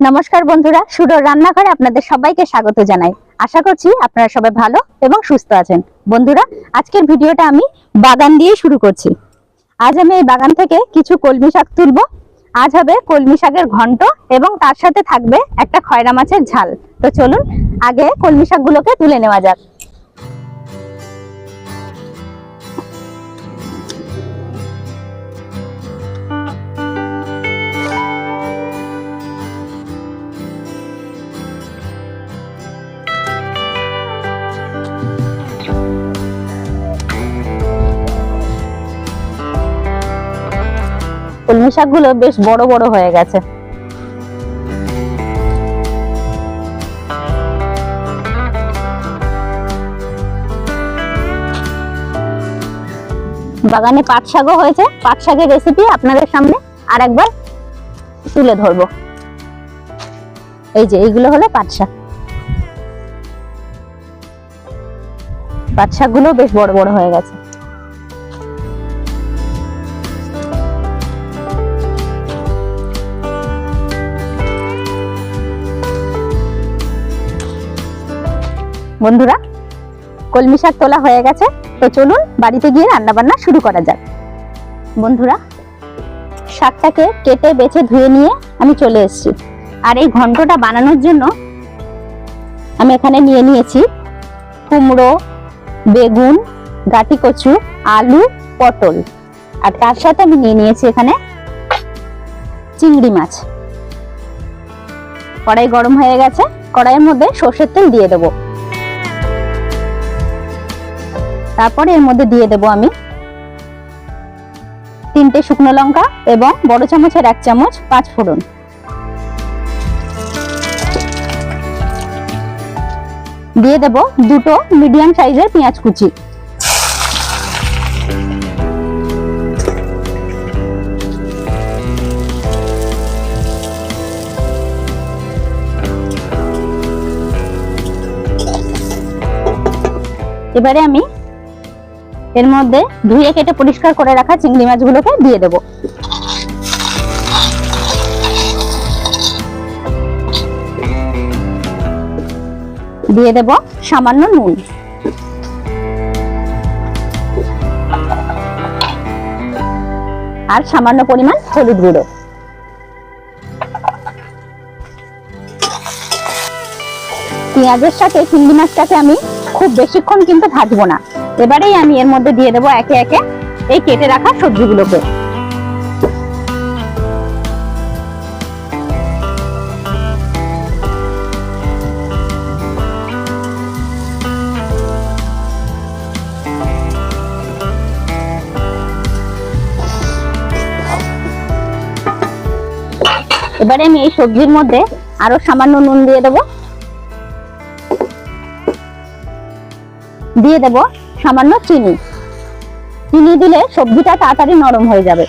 নমস্কার বন্ধুরা সুরর রান্নাঘরে আপনাদের সবাইকে স্বাগত জানাই। আশা করছি আপনারা সবাই ভালো এবং সুস্থ আছেন। বন্ধুরা, আজকের ভিডিওটা আমি বাগান দিয়ে শুরু করছি। আজ আমি এই বাগান থেকে কিছু কলমি শাক তুলব। আজ হবে কলমি শাকের ঘন্ট এবং তার সাথে থাকবে একটা খয়রা মাছের ঝাল। তো চলুন, আগে কলমি শাকগুলোকে তুলে নেওয়া যাক। কলমি শাকগুলো বেশ বড় বড় হয়ে গেছে। বাগানে পাট শাকও হয়েছে। পাট শাকের রেসিপি আপনাদের সামনে আর একবার তুলে ধরবো। এই যে, এইগুলো হলো পাট শাক। পাট শাকগুলো বেশ বড় বড় হয়ে গেছে। বন্ধুরা, কলমি শাক তোলা হয়ে গেছে। তো চলুন বাড়িতে গিয়ে রান্না বান্না শুরু করা যাক। বন্ধুরা, শাকটাকে কেটে বেছে ধুয়ে নিয়ে আমি চলে এসেছি। আর এই ঘন্টটা বানানোর জন্য আমি এখানে নিয়ে নিয়েছি কুমড়ো, বেগুন, গাটি কচু, আলু, পটল। আর তার সাথে আমি নিয়ে নিয়েছি এখানে চিংড়ি মাছ। কড়াই গরম হয়ে গেছে। কড়াইয়ের মধ্যে সর্ষের তেল দিয়ে দেবো। তারপরে এর মধ্যে দিয়ে দেব আমি তিনটে শুকনো লঙ্কা এবং বড় চামচের এক চামচ পাঁচ ফোড়ন। দিয়ে দেব দুটো মিডিয়াম সাইজের পেঁয়াজ কুচি। এবারে আমি এর মধ্যে ধুয়ে কেটে পরিষ্কার করে রাখা চিংড়ি মাছগুলোকে দিয়ে দেব। দিয়ে দেব সামান্য নুন। আর সামান্য পরিমাণ হলুদ গুঁড়ো। পেঁয়াজের সাথে চিংড়ি মাছটাকে আমি খুব বেশিক্ষণ কিন্তু ভাজবো না। এবারেই আমি এর মধ্যে দিয়ে দেবো একে একে এই কেটে রাখা সবজিগুলোকে। এবারে আমি এই সবজির মধ্যে আরও সামান্য নুন দিয়ে দেবো। দিয়ে দেব সামান্য চিনি। চিনি দিলে সবজিটা তাড়াতাড়ি নরম হয়ে যাবে।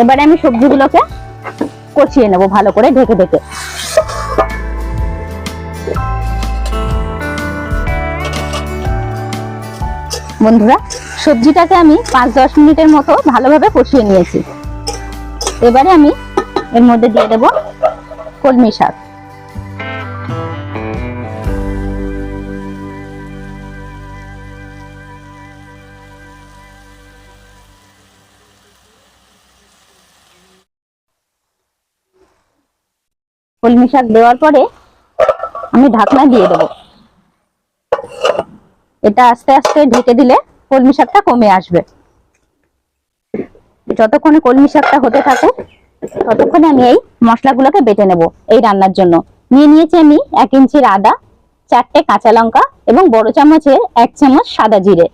এবারে আমি সবজিগুলোকে কষিয়ে নেব ভালো করে ঢেকে ঢেকে। বন্ধুরা, সবজিটাকে আমি পাঁচ দশ মিনিটের মতো ভালোভাবে কষিয়ে নিয়েছি। এবারে আমি এর মধ্যে দিয়ে দেব কলমি শাক। কলমি শাক দেওয়ার পরে আমি ঢাকনা দিয়ে দেব। এটা আস্তে আস্তে ঢেকে দিলে কলমি শাকটা কমে আসবে। যতক্ষণে কলমি শাকটা হতে থাকুক ততক্ষণে আমি এই মশলাগুলোকে বেটে নেব এই রান্নার জন্য। নিয়ে নিয়েছি আমি এক ইঞ্চির আদা, চারটে কাঁচা লঙ্কা এবং বড় চামচের এক চামচ সাদা জিরে।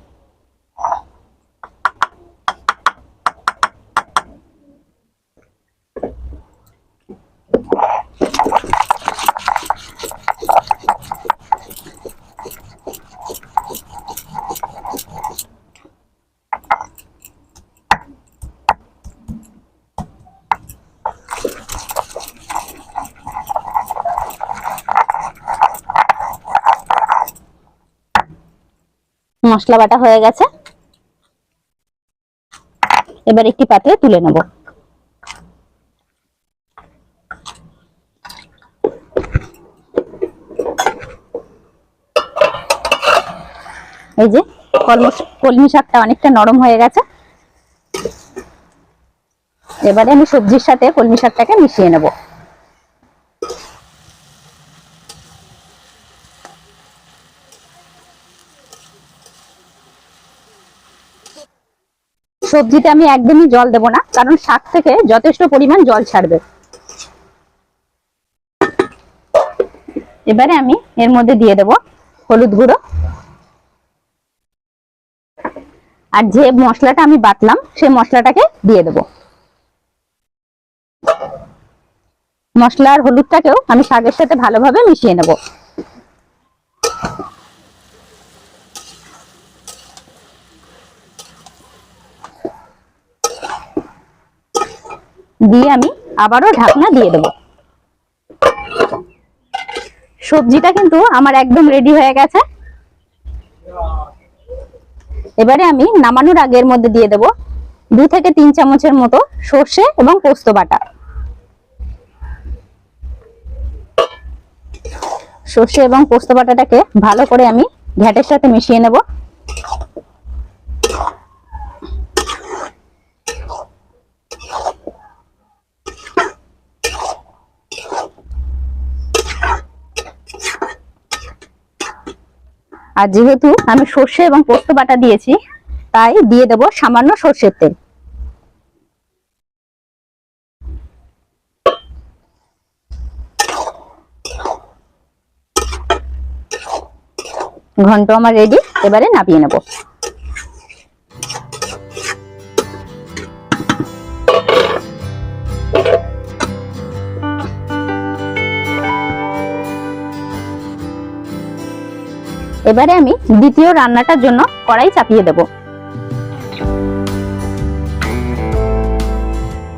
মশলা বাটা হয়ে গেছে। এবার একটি পাত্রে তুলে নেব। এই যে কলম শাকটা অনেকটা নরম হয়ে গেছে। এবারে আমি সবজির সাথে কলমি শাকটাকে মিশিয়ে নেব। সবজিতে আমি একদমই জল দেব না, কারণ শাক থেকে যথেষ্ট পরিমাণ জল ছাড়বে। এবারে আমি এর মধ্যে দিয়ে দেব হলুদ গুঁড়ো। আর যে মশলাটা আমি বাটলাম, সেই মশলাটাকে দিয়ে দেব। মশলা আর হলুদটাকেও আমি শাকের সাথে ভালোভাবে মিশিয়ে নেব। দিয়ে আমি আবারও ঢাকনা দিয়ে দেব। সবজিটা কিন্তু আমার একদম রেডি হয়ে গেছে। এবারে আমি নামানোর আগের মধ্যে দিয়ে দেব দু থেকে তিন চামচের মতো সর্ষে এবং পোস্ত বাটা। সর্ষে এবং পোস্ত বাটাটাকে ভালো করে আমি ঘ্যাটের সাথে মিশিয়ে নেব। আর যেহেতু আমি সর্ষে এবং পোস্ত বাটা দিয়েছি, তাই দিয়ে দেব সামান্য সর্ষের তেল। ঘন্ট আমার রেডি এবারে নাপিয়ে নেব। এবারে আমি দ্বিতীয় রান্নাটার জন্য কড়াই চাপিয়ে দেব।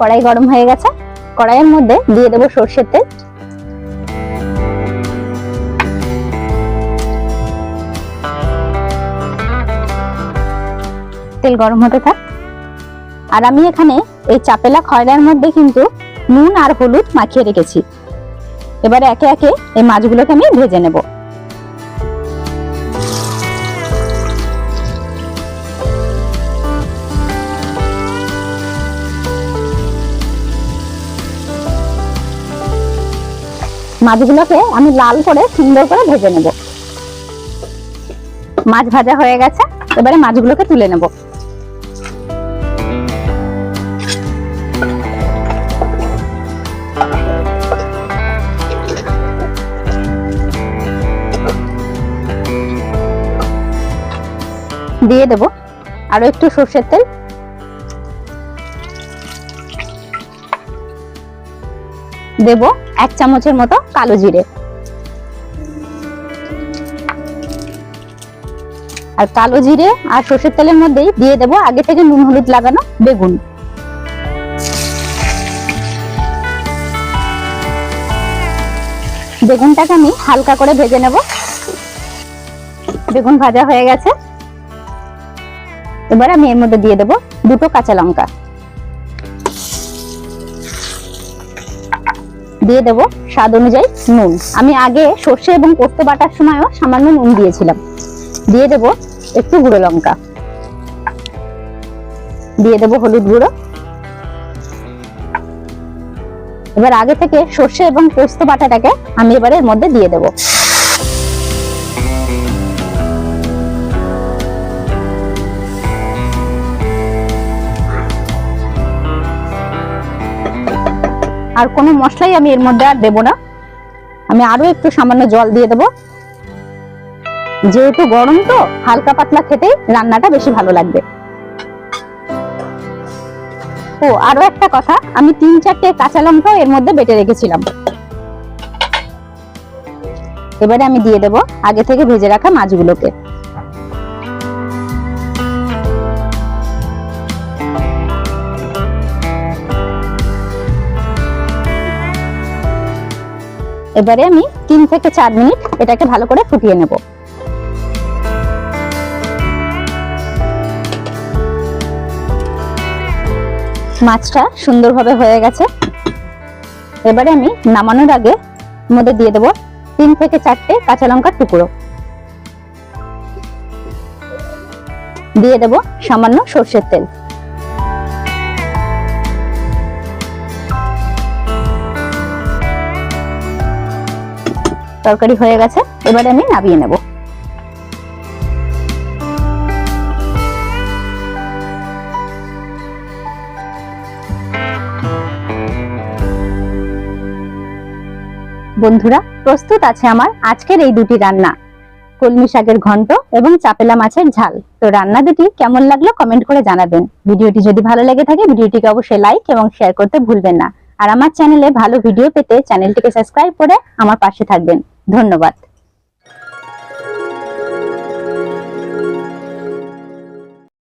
কড়াই গরম হয়ে গেছে। কড়াইয়ের মধ্যে দিয়ে দেব সর্ষের তেল। তেল গরম হতে থাক। আর আমি এখানে এই চাপেলা খয়রার মধ্যে কিন্তু নুন আর হলুদ মাখিয়ে রেখেছি। এবারে একে একে এই মাছগুলোকে আমি ভেজে নেব। মাছগুলোকে আমি লাল করে সুন্দর করে ভেজে নেব। মাছ ভাজা হয়ে গেছে, এবারে মাছগুলোকে তুলে নেব। দিয়ে দেব। আরও একটু সর্ষের তেল। দেব এক চামচের মতো কালো জিরে। আর কালো জিরে আর সর্ষের তেলের মধ্যেই দিয়ে দেব আগে থেকে নুন, হলুদ লাগানো বেগুন। বেগুনটাকে আমি হালকা করে ভেজে নেব। বেগুন ভাজা হয়ে গেছে। এবার আমি এর মধ্যে দিয়ে দেব দুটো কাঁচা লঙ্কা। দিয়ে দেব স্বাদ অনুযায়ী নুন। আমি আগে সর্ষে এবং পোস্ত বাটার সময়ও সামান্য নুন দিয়েছিলাম। দিয়ে দেব একটু গুঁড়ো লঙ্কা। দিয়ে দেব হলুদ গুঁড়ো। এবার আগে থেকে সর্ষে এবং পোস্ত বাটাটাকে আমি এবারে এর মধ্যে দিয়ে দেব। আর কোনো মশলাই আমি এর মধ্যে আর দেবো না। আমি আরও একটু সামান্য জল দিয়ে দেবো। যেহেতু গরম তো, হালকা পাতলা খেতেই রান্নাটা বেশি ভালো লাগবে। ও, আরও একটা কথা, আমি তিন চারটে কাঁচা লঙ্কাও এর মধ্যে বেটে রেখেছিলাম। এবারে আমি দিয়ে দেব আগে থেকে ভেজে রাখা মাছগুলোকে। এবারে আমি তিন থেকে চার মিনিট এটাকে ভালো করে ফুটিয়ে নেব। মাছটা সুন্দরভাবে হয়ে গেছে। এবারে আমি নামানোর আগে মধ্যে দিয়ে দেবো তিন থেকে চারটে কাঁচা লঙ্কার টুকরো। দিয়ে দেব সামান্য সর্ষের তেল। তরকারি হয়ে গেছে, এবারে আমি নাবিয়ে নেব। বন্ধুরা, প্রস্তুত আছে আমার আজকের এই দুটি রান্না। কলমি শাকের ঘন্ট এবং চাপেলা মাছের ঝাল। তো রান্না দুটি কেমন লাগল কমেন্ট করে জানাবেন। ভিডিওটি যদি ভালো লেগে থাকে, ভিডিওটিকে অবশ্যই লাইক এবং শেয়ার করতে ভুলবেন না। আর আমার চ্যানেলে ভালো ভিডিও পেতে চ্যানেলটিকে সাবস্ক্রাইব করে আমার পাশে থাকবেন। ধন্যবাদ।